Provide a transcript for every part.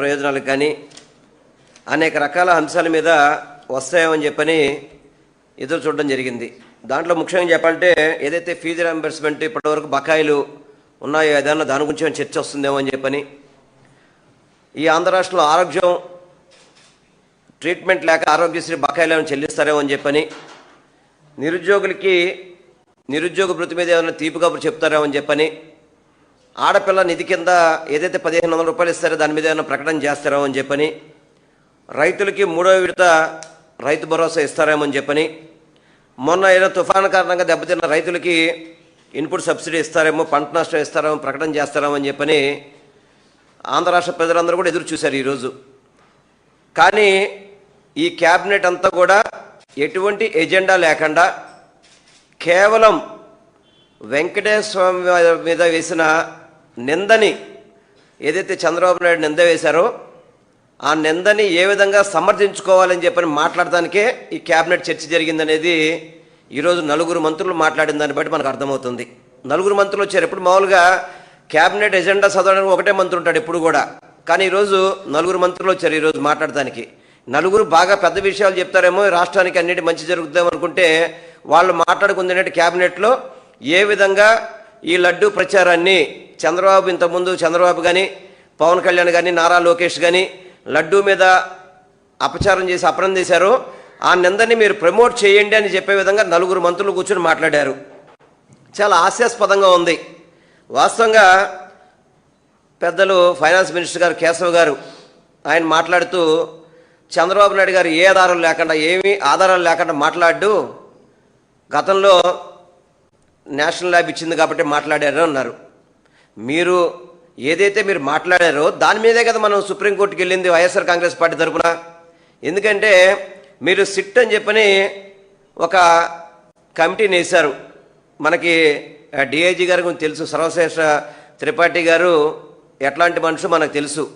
ప్రయోజనాలు కానీ అనేక రకాల అంశాల మీద వస్తాయని చెప్పని ఎదురు చూడడం జరిగింది. దాంట్లో ముఖ్యంగా చెప్పాలంటే ఏదైతే ఫీజు రియంబర్స్మెంట్ ఇప్పటివరకు బకాయిలు ఉన్నాయో ఏదైనా దాని గురించి ఏమైనా చర్చ వస్తుందేమో అని చెప్పని ఈ ఆంధ్ర రాష్ట్రంలో ఆరోగ్యం ట్రీట్మెంట్ లేక ఆరోగ్యశ్రీ బకాయిలు ఏమైనా చెల్లిస్తారేమో అని చెప్పని నిరుద్యోగులకి నిరుద్యోగ భృతి మీద ఏమైనా తీపి కబురు చెప్తారేమో అని చెప్పని ఆడపిల్ల నిధి కింద ఏదైతే పదిహేను వందల రూపాయలు ఇస్తారో దాని మీద ఏమైనా ప్రకటన చేస్తారేమో అని చెప్పని రైతులకి మూడో విడత రైతు భరోసా ఇస్తారేమో అని చెప్పని మొన్న ఏదో తుఫాను కారణంగా దెబ్బతిన్న రైతులకి ఇన్పుట్ సబ్సిడీ ఇస్తారేమో పంట నష్టం ఇస్తారేమో ప్రకటన చేస్తారేమో అని చెప్పని ఆంధ్ర రాష్ట్ర ప్రజలందరూ కూడా ఎదురు చూశారు ఈరోజు కానీ ఈ క్యాబినెట్ అంతా కూడా ఎటువంటి ఎజెండా లేకుండా కేవలం వెంకటేశ్వర స్వామి మీద వేసిన నిందని ఏదైతే చంద్రబాబు నాయుడు నింద వేశారో ఆ నిందని ఏ విధంగా సమర్థించుకోవాలని చెప్పని మాట్లాడడానికే ఈ క్యాబినెట్ చర్చ జరిగిందనేది ఈరోజు నలుగురు మంత్రులు మాట్లాడిన దాన్ని బట్టి మనకు అర్థమవుతుంది. నలుగురు మంత్రులు వచ్చారు. ఎప్పుడు మామూలుగా క్యాబినెట్ ఎజెండా చదవడానికి ఒకటే మంత్రి ఉంటాడు ఎప్పుడు కూడా. కానీ ఈరోజు నలుగురు మంత్రులు వచ్చారు ఈరోజు మాట్లాడడానికి నలుగురు బాగా పెద్ద విషయాలు చెప్తారేమో రాష్ట్రానికి అన్నిటి మంచి జరుగుతుందేమో అనుకుంటే వాళ్ళు మాట్లాడుకుంది క్యాబినెట్లో ఏ విధంగా ఈ లడ్డు ప్రచారాన్ని చంద్రబాబు ఇంతకుముందు చంద్రబాబు కానీ పవన్ కళ్యాణ్ కానీ నారా లోకేష్ కానీ లడ్డు మీద అపచారం చేసి అపనం చేశారు. ఆ నిందని మీరు ప్రమోట్ చేయండి అని చెప్పే విధంగా నలుగురు మంత్రులు కూర్చొని మాట్లాడారు. చాలా హాస్యాస్పదంగా ఉంది. వాస్తవంగా పెద్దలు ఫైనాన్స్ మినిస్టర్ గారు కేశవ్ గారు ఆయన మాట్లాడుతూ చంద్రబాబు నాయుడు గారు ఏ ఆధారాలు లేకుండా ఏమీ ఆధారాలు లేకుండా మాట్లాడు. గతంలో నేషనల్ ల్యాబ్ ఇచ్చింది కాబట్టి మాట్లాడారని అన్నారు. మీరు ఏదైతే మీరు మాట్లాడారో దాని మీదే కదా మనం సుప్రీంకోర్టుకి వెళ్ళింది వైఎస్ఆర్ కాంగ్రెస్ పార్టీ తరఫున ఎందుకంటే మీరు సిట్ అని చెప్పని ఒక కమిటీని వేశారు. మనకి డిఐజీ గారి గురించి తెలుసు సర్వశ్రేష్ఠ త్రిపాఠి గారు ఎట్లాంటి మనుషు మనకు తెలుసు.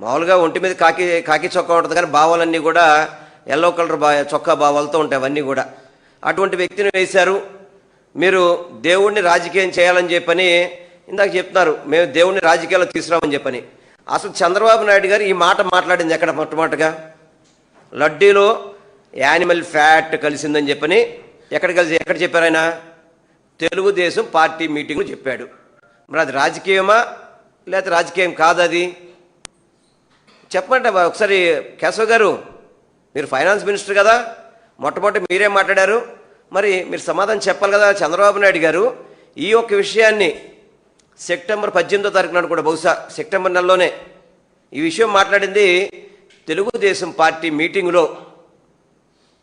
మామూలుగా ఒంటి మీద కాకి కాకి చొక్కా ఉంటుంది కానీ భావాలన్నీ కూడా ఎల్లో కలర్ బా చొక్కా భావాలతో ఉంటాయి అవన్నీ కూడా. అటువంటి వ్యక్తిని వేశారు. మీరు దేవుణ్ణి రాజకీయం చేయాలని చెప్పని ఇందాక చెప్తున్నారు మేము దేవుణ్ణి రాజకీయాల్లో తీసుకురామని చెప్పని. అసలు చంద్రబాబు నాయుడు గారు ఈ మాట మాట్లాడింది ఎక్కడ మొట్టమొదటిగా? లడ్డీలో యానిమల్ ఫ్యాట్ కలిసిందని చెప్పని ఎక్కడ కలిసి ఎక్కడ చెప్పారు ఆయన? తెలుగుదేశం పార్టీ మీటింగ్లో చెప్పాడు. మరి అది రాజకీయమా లేకపోతే రాజకీయం కాదు అది? చెప్పండి ఒకసారి కేశవ్ గారు మీరు ఫైనాన్స్ మినిస్టర్ కదా మొట్టమొదటి మీరే మాట్లాడారు. మరి మీరు సమాధానం చెప్పాలి కదా చంద్రబాబు నాయుడు గారు. ఈ యొక్క విషయాన్ని సెప్టెంబర్ పద్దెనిమిదో తారీఖు నాడు కూడా బహుశా సెప్టెంబర్ నెలలోనే ఈ విషయం మాట్లాడింది తెలుగుదేశం పార్టీ మీటింగులో.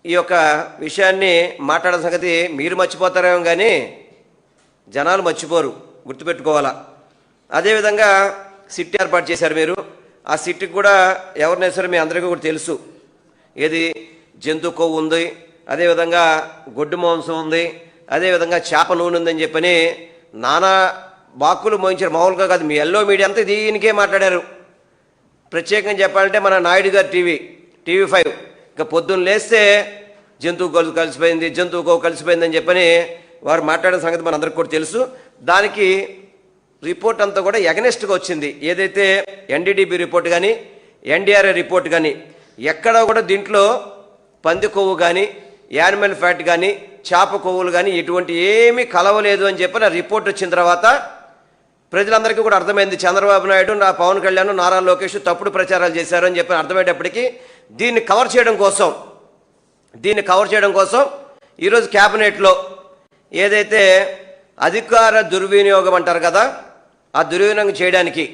ఈ యొక్క విషయాన్ని మాట్లాడిన సంగతి మీరు మర్చిపోతారేమో కానీ జనాలు మర్చిపోరు గుర్తుపెట్టుకోవాలా. అదేవిధంగా సిట్ ఏర్పాటు చేశారు మీరు. ఆ సిట్కి కూడా ఎవరినైనా సరే మీ అందరికీ కూడా తెలుసు. ఏది జంతు కొవ్వు ఉంది అదేవిధంగా గొడ్డు మాంసం ఉంది అదేవిధంగా చేప నూనె ఉందని చెప్పని నానా బాకులు మోయించారు. మామూలుగా కాదు మీ ఎల్లో మీడియా అంతా దీనికే మాట్లాడారు. ప్రత్యేకంగా చెప్పాలంటే మన నాయుడు గారు టీవీ టీవీ ఫైవ్. ఇంకా పొద్దున్న లేస్తే జంతువు గొలు కలిసిపోయింది జంతువు కొవ్వు కలిసిపోయిందని చెప్పని వారు మాట్లాడిన సంగతి మనందరికి కూడా తెలుసు. దానికి రిపోర్ట్ అంతా కూడా ఎగనెస్ట్గా వచ్చింది. ఏదైతే ఎన్డీడీబీ రిపోర్ట్ కానీ ఎన్డీఆర్ఏ రిపోర్ట్ కానీ ఎక్కడా కూడా దీంట్లో పంది కొవ్వు కానీ యానిమల్ ఫ్యాట్ కానీ చేప కొవ్వులు కానీ ఎటువంటి ఏమీ కలవలేదు అని చెప్పి రిపోర్ట్ వచ్చిన తర్వాత ప్రజలందరికీ కూడా అర్థమైంది. చంద్రబాబు నాయుడు నా పవన్ కళ్యాణ్ నారా లోకేష్ తప్పుడు ప్రచారాలు చేశారు అని చెప్పి అర్థమయ్యేటప్పటికీ దీన్ని కవర్ చేయడం కోసం దీన్ని కవర్ చేయడం కోసం ఈరోజు క్యాబినెట్లో ఏదైతే అధికార దుర్వినియోగం అంటారు కదా ఆ దుర్వినియోగం చేయడానికి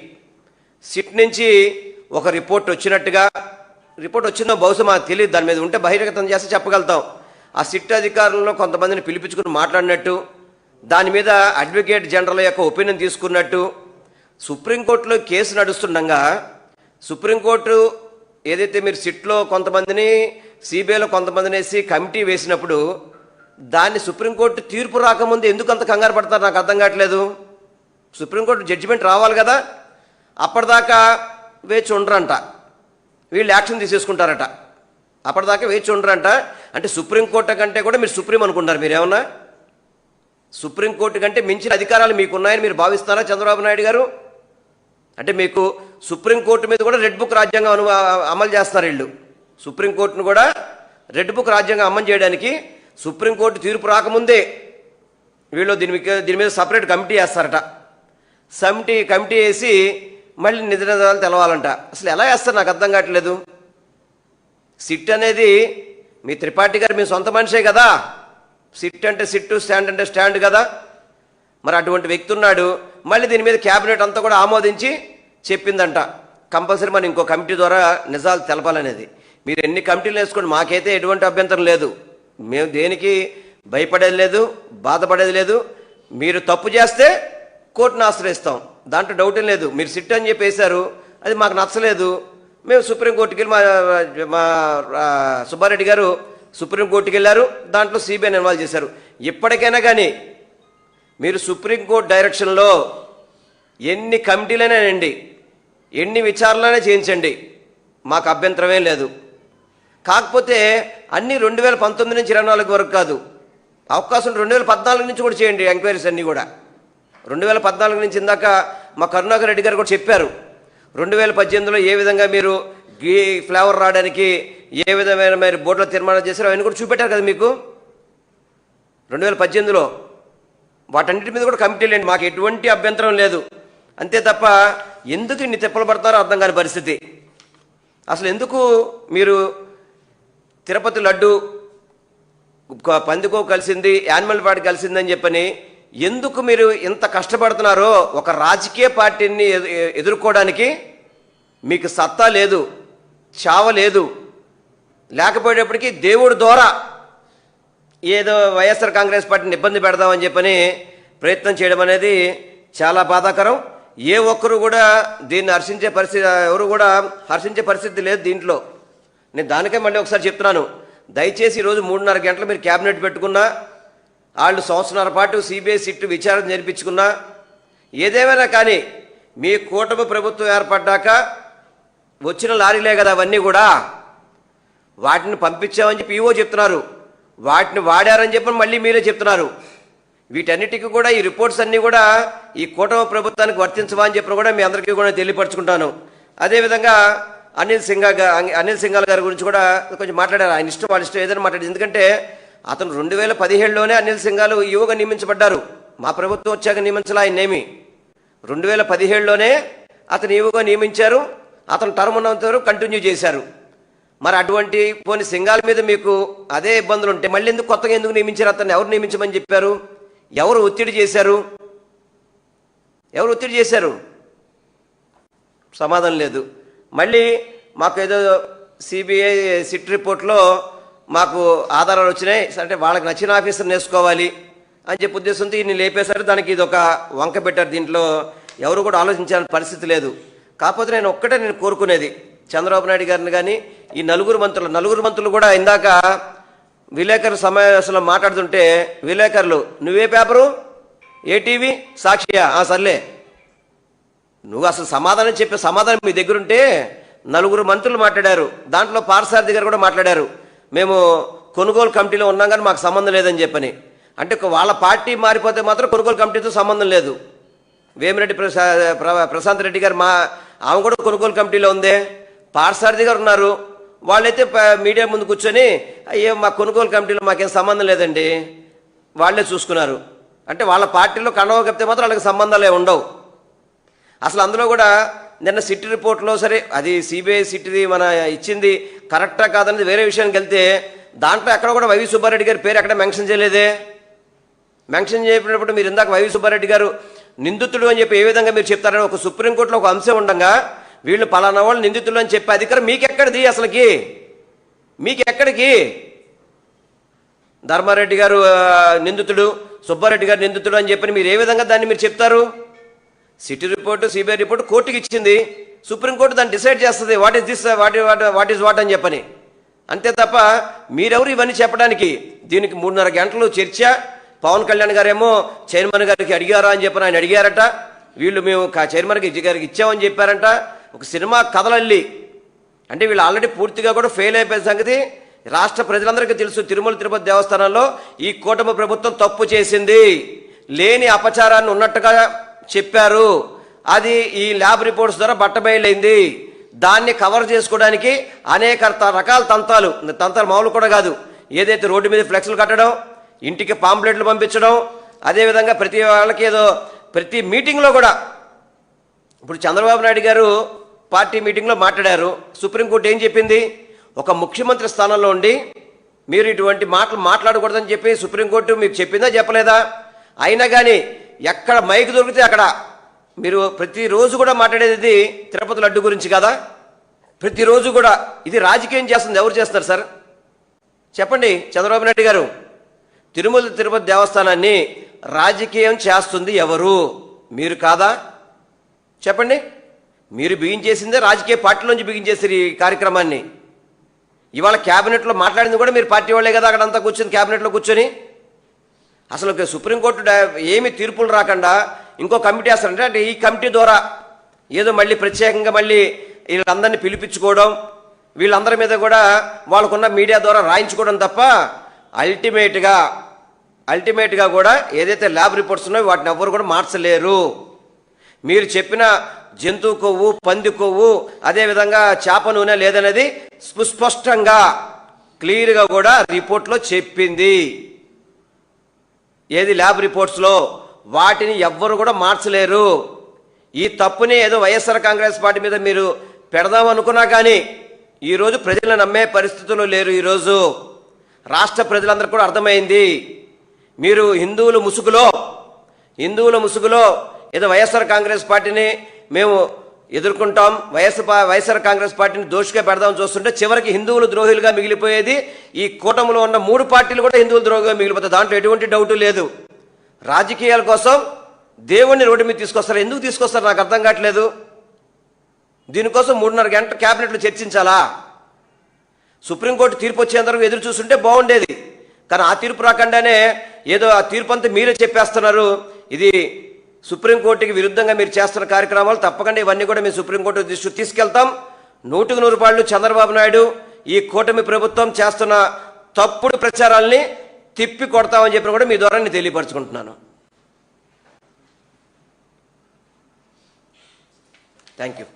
సిట్ నుంచి ఒక రిపోర్ట్ వచ్చినట్టుగా రిపోర్ట్ వచ్చిందో బహుశా మాకు తెలియదు దాని మీద ఉంటే బహిర్గతం చేస్తే చెప్పగలుగుతాం. ఆ సిట్ అధికారులను కొంతమందిని పిలిపించుకుని మాట్లాడినట్టు దాని మీద అడ్వకేట్ జనరల్ యొక్క ఒపీనియన్ తీసుకున్నట్టు సుప్రీంకోర్టులో కేసు నడుస్తుండగా సుప్రీంకోర్టు ఏదైతే మీరు సిట్లో కొంతమందిని సిబిఐలో కొంతమందిని వేసి కమిటీ వేసినప్పుడు దాన్ని సుప్రీంకోర్టు తీర్పు రాకముందు ఎందుకు అంత కంగారు పడతారు? నాకు అర్థం కావట్లేదు. సుప్రీంకోర్టు జడ్జిమెంట్ రావాలి కదా? అప్పటిదాకా వేచి ఉండరంట. వీళ్ళు యాక్షన్ తీసేసుకుంటారట. అప్పటిదాకా వేచి ఉండరంట. అంటే సుప్రీంకోర్టు కంటే కూడా మీరు సుప్రీం అనుకుంటారు మీరేమన్నా? సుప్రీంకోర్టు కంటే మించిన అధికారాలు మీకున్నాయని మీరు భావిస్తారా చంద్రబాబు నాయుడు గారు? అంటే మీకు సుప్రీంకోర్టు మీద కూడా రెడ్ బుక్ రాజ్యాంగం అను అమలు చేస్తున్నారు వీళ్ళు. సుప్రీంకోర్టును కూడా రెడ్ బుక్ రాజ్యాంగం అమలు చేయడానికి సుప్రీంకోర్టు తీర్పు రాకముందే వీళ్ళు దీని మీద దీని మీద సపరేట్ కమిటీ వేస్తారట. సమిటీ కమిటీ వేసి మళ్ళీ నిధి నిధానాలు తెలవాలంట. అసలు ఎలా వేస్తారు? నాకు అర్థం కావట్లేదు. సిట్ అనేది మీ త్రిపాఠి గారు మీ సొంత మనిషే కదా. సిట్ అంటే సిట్టు స్టాండ్ అంటే స్టాండ్ కదా. మరి అటువంటి వ్యక్తి ఉన్నాడు మళ్ళీ దీని మీద క్యాబినెట్ అంతా కూడా ఆమోదించి చెప్పిందంట. కంపల్సరీ మనం ఇంకో కమిటీ ద్వారా నిజాలు తెలపాలనేది. మీరు ఎన్ని కమిటీలు వేసుకోండి మాకైతే ఎటువంటి అభ్యంతరం లేదు. మేము దేనికి భయపడేది లేదు బాధపడేది లేదు. మీరు తప్పు చేస్తే కోర్టును ఆశ్రయిస్తాం. దాంట్లో డౌట్ లేదు. మీరు సిట్ అని చెప్పేశారు అది మాకు నచ్చలేదు. మేము సుప్రీంకోర్టుకి వెళ్ళి మా మా సుబ్బారెడ్డి గారు సుప్రీంకోర్టుకి వెళ్ళారు దాంట్లో సిబిఐని ఇన్వాల్వ్ చేశారు. ఇప్పటికైనా కానీ మీరు సుప్రీంకోర్టు డైరెక్షన్లో ఎన్ని కమిటీలైనానండి ఎన్ని విచారణలైనా చేయించండి మాకు అభ్యంతరమే లేదు. కాకపోతే అన్ని రెండు వేల పంతొమ్మిది నుంచి ఇరవై నాలుగు వరకు కాదు అవకాశం రెండు వేల పద్నాలుగు నుంచి కూడా చేయండి ఎంక్వైరీస్ అన్నీ కూడా. రెండు వేల పద్నాలుగు నుంచి ఇందాక మా కరుణాకర్ రెడ్డి గారు కూడా చెప్పారు రెండు వేల పద్దెనిమిదిలో ఏ విధంగా మీరు గీ ఫ్లేవర్ రావడానికి ఏ విధమైన మీరు బోర్డులో తీర్మానం చేశారో అవన్నీ కూడా చూపెట్టారు కదా మీకు? రెండు వేల పద్దెనిమిదిలో వాటన్నిటి మీద కూడా కమిటీలు అండి మాకు ఎటువంటి అభ్యంతరం లేదు. అంతే తప్ప ఎందుకు ఇన్ని తిప్పలు పడతారో అర్థం కాని పరిస్థితి. అసలు ఎందుకు మీరు తిరుపతి లడ్డు పందికో కలిసింది యానిమల్ పాడు కలిసిందని చెప్పని ఎందుకు మీరు ఇంత కష్టపడుతున్నారో ఒక రాజకీయ పార్టీని ఎదు- ఎదుర్కోవడానికి మీకు సత్తా లేదు చావ లేదు. లేకపోయేటప్పటికీ దేవుడి ద్వారా ఏదో వైఎస్ఆర్ కాంగ్రెస్ పార్టీని ఇబ్బంది పెడదామని చెప్పని ప్రయత్నం చేయడం అనేది చాలా బాధాకరం. ఏ ఒక్కరు కూడా దీన్ని హర్షించే పరిస్థితి ఎవరు కూడా హర్షించే పరిస్థితి లేదు దీంట్లో. నేను దానికే మళ్ళీ ఒకసారి చెప్తున్నాను. దయచేసి ఈరోజు మూడున్నర గంటలు మీరు క్యాబినెట్ పెట్టుకున్నా వాళ్ళు సంవత్సరాల పాటు సిబిఐ సిట్టు విచారణ జరిపించుకున్నా ఏదేమైనా కానీ మీ కూటమి ప్రభుత్వం ఏర్పడ్డాక వచ్చిన లారీలే కదా అవన్నీ కూడా. వాటిని పంపించామని చెప్పి ఈవో చెప్తున్నారు. వాటిని వాడారని చెప్పి మళ్ళీ మీరే చెప్తున్నారు. వీటన్నిటికీ కూడా ఈ రిపోర్ట్స్ అన్నీ కూడా ఈ కూటమి ప్రభుత్వానికి వర్తించవా అని కూడా మీ అందరికీ కూడా తెలియపరచుకుంటాను. అదేవిధంగా అనిల్ సింగా అనిల్ సింగాల్ గారి గురించి కూడా కొంచెం మాట్లాడారు. ఆయన ఇష్టం వాళ్ళ ఇష్టం ఏదైనా మాట్లాడారు. ఎందుకంటే అతను రెండు వేల పదిహేడులోనే అనిల్ సింగాలు యువగా నియమించబడ్డారు. మా ప్రభుత్వం వచ్చాక నియమించలే ఆయన్నేమి. రెండు వేల పదిహేడులోనే అతను ఈవుగా నియమించారు. అతను టర్మ్ ఉన్నంత వరకు కంటిన్యూ చేశారు. మరి అటువంటి పోని సింగాల మీద మీకు అదే ఇబ్బందులు ఉంటే మళ్ళీ ఎందుకు కొత్తగా ఎందుకు నియమించారు? అతన్ని ఎవరు నియమించమని చెప్పారు? ఎవరు ఒత్తిడి చేశారు? ఎవరు ఒత్తిడి చేశారు? సమాధానం లేదు. మళ్ళీ మాకు ఏదో సిబిఐ సిట్ రిపోర్ట్లో మాకు ఆధారాలు వచ్చినాయి. అంటే వాళ్ళకి నచ్చిన ఆఫీసర్ని వేసుకోవాలి అని చెప్పి ఉద్దేశంతో ఈయన లేపేశారు. దానికి ఇది ఒక వంక పెట్టారు దీంట్లో. ఎవరు కూడా ఆలోచించాల్సిన పరిస్థితి లేదు. కాకపోతే నేను ఒక్కటే నేను కోరుకునేది. చంద్రబాబు నాయుడు గారిని కానీ ఈ నలుగురు మంత్రులు నలుగురు మంత్రులు కూడా ఇందాక విలేకరుల సమావేశంలో మాట్లాడుతుంటే విలేకరులు నువ్వే పేపరు? ఏ టీవీ? సాక్షియా? ఆ సర్లే. నువ్వు అసలు సమాధానం చెప్పే సమాధానం మీ దగ్గరుంటే నలుగురు మంత్రులు మాట్లాడారు. దాంట్లో పార్సారథి గారు కూడా మాట్లాడారు. మేము కొనుగోలు కమిటీలో ఉన్నాం కానీ మాకు సంబంధం లేదని చెప్పని. అంటే వాళ్ళ పార్టీ మారిపోతే మాత్రం కొనుగోలు కమిటీతో సంబంధం లేదు. వేమిరెడ్డి ప్రసా ప్ర- ప్రశాంత్ రెడ్డి గారు మా ఆమె కూడా కొనుగోలు కమిటీలో ఉందే. పార్సారథి గారు ఉన్నారు. వాళ్ళైతే మీడియా ముందు కూర్చొని అయ్యో మా కొనుగోలు కమిటీలో మాకేం సంబంధం లేదండి. వాళ్ళే చూసుకున్నారు. అంటే వాళ్ళ పార్టీలో కండవ కప్పితే మాత్రం వాళ్ళకి సంబంధాలే ఉండవు. అసలు అందులో కూడా నిన్న సిటీ రిపోర్ట్లో సరే అది సిబిఐ సిటీది మన ఇచ్చింది కరెక్టా కాదనేది వేరే విషయానికి వెళ్తే దాంట్లో ఎక్కడ కూడా వైవి సుబ్బారెడ్డి గారి పేరు ఎక్కడ మెన్షన్ చేయలేదే. మెన్షన్ చేయబడినప్పుడు మీరు ఇందాక వైవి సుబ్బారెడ్డి గారు నిందితుడు అని చెప్పి ఏ విధంగా మీరు చెప్తారని ఒక సుప్రీంకోర్టులో ఒక అంశం ఉండగా వీళ్ళు పలానా వాళ్ళు నిందితులు అని చెప్పే అధికారం మీకెక్కడిది అసలుకి? మీకెక్కడికి? ధర్మారెడ్డి గారు నిందితుడు సుబ్బారెడ్డి గారు నిందితుడు అని చెప్పి మీరు ఏ విధంగా దాన్ని మీరు చెప్తారు? సిటీ రిపోర్టు సిబిఐ రిపోర్టు కోర్టుకి ఇచ్చింది. సుప్రీంకోర్టు దాన్ని డిసైడ్ చేస్తుంది what is this what what what is what అని చెప్పని. అంతే తప్ప మీరెవరు ఇవన్నీ చెప్పడానికి? దీనికి మూడున్నర గంటలు చర్చ. పవన్ కళ్యాణ్ గారేమో చైర్మన్ గారికి అడిగారా అని చెప్పని ఆయన అడిగారట. వీళ్ళు మేము కా- చైర్మన్ గారికి గారికి ఇచ్చామని చెప్పారంట. ఒక సినిమా కథలల్లి అంటే వీళ్ళు ఆల్రెడీ పూర్తిగా కూడా ఫెయిల్ అయిపోయిన సంగతి. రాష్ట్ర ప్రజలందరికీ తెలుసు తిరుమల తిరుపతి దేవస్థానంలో ఈ కూటమి ప్రభుత్వం తప్పు చేసింది. లేని అపచారాన్ని ఉన్నట్టుగా చెప్పారు. అది ఈ ల్యాబ్ రిపోర్ట్స్ ద్వారా బట్టబయలైంది. దాన్ని కవర్ చేసుకోవడానికి అనేక త- రకాల తంతాలు తంతాలు మామూలు కూడా కాదు. ఏదైతే రోడ్డు మీద ఫ్లెక్స్లు కట్టడం ఇంటికి పాంప్లెట్లు పంపించడం అదేవిధంగా ప్రతి వాళ్ళకి ఏదో ప్రతి మీటింగ్లో కూడా ఇప్పుడు చంద్రబాబు నాయుడు గారు పార్టీ మీటింగ్లో మాట్లాడారు. సుప్రీంకోర్టు ఏం చెప్పింది? ఒక ముఖ్యమంత్రి స్థానంలో ఉండి మీరు ఇటువంటి మాటలు మాట్లాడకూడదని చెప్పి సుప్రీంకోర్టు మీకు చెప్పిందా చెప్పలేదా? అయినా కానీ ఎక్కడ మైక్ దొరికితే అక్కడ మీరు ప్రతిరోజు కూడా మాట్లాడేది తిరుపతి లడ్డు గురించి కదా? ప్రతిరోజు కూడా ఇది రాజకీయం చేస్తుంది. ఎవరు చేస్తారు సార్? చెప్పండి చంద్రబాబు నాయుడు గారు. తిరుమల తిరుపతి దేవస్థానాన్ని రాజకీయం చేస్తుంది ఎవరు? మీరు కాదా? చెప్పండి. మీరు బిగించేసిందే రాజకీయ పార్టీలోంచి బిగించేసారు ఈ కార్యక్రమాన్ని. ఇవాళ క్యాబినెట్లో మాట్లాడింది కూడా మీరు పార్టీ వాళ్ళే కదా అక్కడంతా కూర్చొని క్యాబినెట్లో కూర్చొని. అసలు సుప్రీంకోర్టు ఏమి తీర్పులు రాకుండా ఇంకో కమిటీ వేస్తారంటే అంటే ఈ కమిటీ ద్వారా ఏదో మళ్ళీ ప్రత్యేకంగా మళ్ళీ వీళ్ళందరినీ పిలిపించుకోవడం వీళ్ళందరి మీద కూడా వాళ్ళకున్న మీడియా ద్వారా రాయించుకోవడం తప్ప అల్టిమేట్గా అల్టిమేట్గా కూడా ఏదైతే ల్యాబ్ రిపోర్ట్స్ ఉన్నాయో వాటిని ఎవ్వరు కూడా మార్చలేరు. మీరు చెప్పిన జంతువు కొవ్వు పంది కొవ్వు అదేవిధంగా చేప నూనె లేదనేది సుస్పష్టంగా క్లియర్గా కూడా రిపోర్ట్లో చెప్పింది. ఏది ల్యాబ్ రిపోర్ట్స్లో వాటిని ఎవ్వరు కూడా మార్చలేరు. ఈ తప్పుని ఏదో వైఎస్ఆర్ కాంగ్రెస్ పార్టీ మీద మీరు పెడదాం అనుకున్నా కానీ ఈరోజు ప్రజలను నమ్మే పరిస్థితుల్లో లేరు ఈరోజు రాష్ట్ర ప్రజలందరూ కూడా అర్థమైంది. మీరు హిందువుల ముసుగులో హిందువుల ముసుగులో ఏదో వైఎస్ఆర్ కాంగ్రెస్ పార్టీని మేము ఎదుర్కొంటాం వైఎస్ వైఎస్ఆర్ కాంగ్రెస్ పార్టీని దోషిగా పెడదాం చూస్తుంటే చివరికి హిందువులు ద్రోహులుగా మిగిలిపోయేది ఈ కూటమిలో ఉన్న మూడు పార్టీలు కూడా హిందువులు ద్రోహిగా మిగిలిపోతాయి. దాంట్లో ఎటువంటి డౌట్ లేదు. రాజకీయాల కోసం దేవుణ్ణి రోడ్డు మీద తీసుకొస్తారు. ఎందుకు తీసుకొస్తారు? నాకు అర్థం కావట్లేదు. దీనికోసం మూడున్నర గంట క్యాబినెట్లో చర్చించాలా? సుప్రీంకోర్టు తీర్పు వచ్చేంతవరకు ఎదురు చూస్తుంటే బాగుండేది. కానీ ఆ తీర్పు రాకుండానే ఏదో ఆ తీర్పు అంతా మీరే చెప్పేస్తున్నారు. ఇది సుప్రీంకోర్టుకి విరుద్ధంగా మీరు చేస్తున్న కార్యక్రమాలు తప్పకుండా ఇవన్నీ కూడా మేము సుప్రీంకోర్టు దృష్టికి తీసుకెళ్తాం. నూటికి నూరు రూపాయలు చంద్రబాబు నాయుడు ఈ కూటమి ప్రభుత్వం చేస్తున్న తప్పుడు ప్రచారాల్ని తిప్పి కొడతామని చెప్పి కూడా మీ ద్వారా నేను తెలియపరచుకుంటున్నాను. Thank you